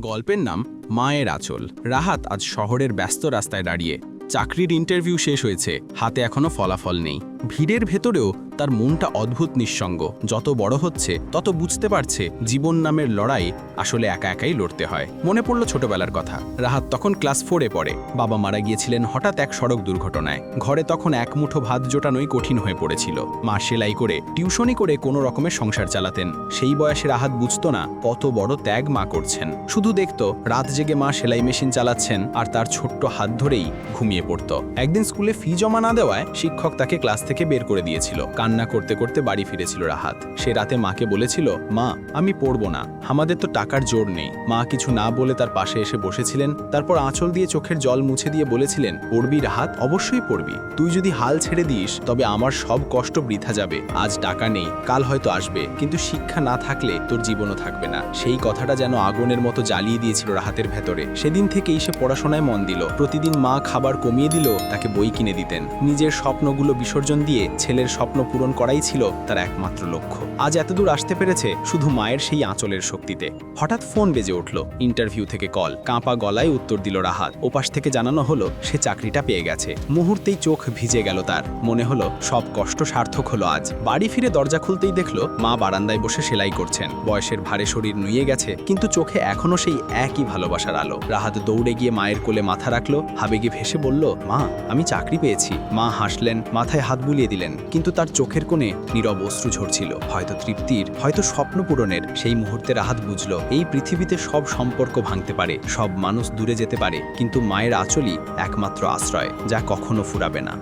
গল্পের নাম মায়ের আঁচল। রাহাত আজ শহরের ব্যস্ত রাস্তায় দাঁড়িয়ে চাকরির ইন্টারভিউ শেষ হয়েছে, হাতে এখনও ফলাফল নেই। ভিড়ের ভেতরেও তার মনটা অদ্ভুত নিঃসঙ্গ। যত বড় হচ্ছে, তত বুঝতে পারছে জীবন নামের লড়াই আসলে একা একাই লড়তে হয়। মনে পড়ল ছোটবেলার কথা। রাহাত তখন ক্লাস ফোরে পড়ে। বাবা মারা গিয়েছিলেন হঠাৎ এক সড়ক দুর্ঘটনায়। ঘরে তখন এক মুঠো ভাত জোটানোই কঠিন হয়ে পড়েছিল। মা সেলাই করে টিউশনি করে কোনো রকমের সংসার চালাতেন। সেই বয়সে রাহাত বুঝত না কত বড় ত্যাগ মা করছেন। শুধু দেখত, রাত জেগে মা সেলাই মেশিন চালাচ্ছেন আর তার ছোট্ট হাত ধরেই ঘুমিয়ে পড়ত। একদিন স্কুলে ফি জমা না দেওয়ায় শিক্ষক তাকে ক্লাস থেকে বের করে দিয়েছিল। কান্না করতে করতে বাড়ি ফিরেছিল রাহাত। সে রাতে মাকে বলেছিল, মা, আমি পড়ব না। আমাদের তো টাকার জোর নেই। মা কিছু না বলে তার পাশে এসে বসেছিলেন। তারপর আঁচল দিয়ে চোখের জল মুছে দিয়ে বলেছিলেন, পড়বি রাহাত? অবশ্যই পড়বি। তুই যদি হাল ছেড়ে দিস, তবে আমার সব কষ্ট বৃথা যাবে। আজ টাকা নেই, কাল হয়তো আসবে। কিন্তু শিক্ষা না থাকলে তোর জীবনও থাকবে না। সেই কথাটা যেন আগুনের মতো জ্বালিয়ে দিয়েছিল রাহাতের ভেতরে। সেদিন থেকেই সে পড়াশোনায় মন দিল। প্রতিদিন মা খাবার কমিয়ে দিল, তাকে বই কিনে দিতেন। নিজের স্বপ্নগুলো বিসর্জন দিয়ে ছেলের স্বপ্ন পূরণ করাই ছিল তার একমাত্র লক্ষ্য। আজ এতদূর আসতে পেরেছে শুধু মায়ের সেই আঁচলের শক্তিতে। হঠাৎ ফোন বেজে উঠল, ইন্টারভিউ থেকে কল। কাঁপা গলায় উত্তর দিল রাহাত। ওপাশ থেকে জানানো হলো, সে চাকরিটা পেয়ে গেছে। মুহূর্তেই চোখ ভিজে গেল তার। মনে হলো, সব কষ্ট সার্থক হলো আজ। বাড়ি ফিরে দরজা খুলতেই দেখল, মা বারান্দায় বসে সেলাই করছেন। বয়সের ভারে শরীর নুয়ে গেছে, কিন্তু চোখে এখনও সেই একই ভালোবাসার আলো। রাহাত দৌড়ে গিয়ে মায়ের কোলে মাথা রাখল, হাবেগে ভেসে বলল, মা, আমি চাকরি পেয়েছি। মা হাসলেন, মাথায় হাত বুলিয়ে দিলেন, কিন্তু তার চোখের কোণে নীরব অশ্রু ঝরছিল। হয়তো তৃপ্তির, হয়তো স্বপ্ন পূরণের সেই মুহূর্তে রাহাত বুঝল, এই পৃথিবীতে সব সম্পর্ক ভাঙতে পারে, সব মানুষ দূরে যেতে পারে, কিন্তু মায়ের আঁচলই একমাত্র আশ্রয়, যা কখনো ফুরাবে না।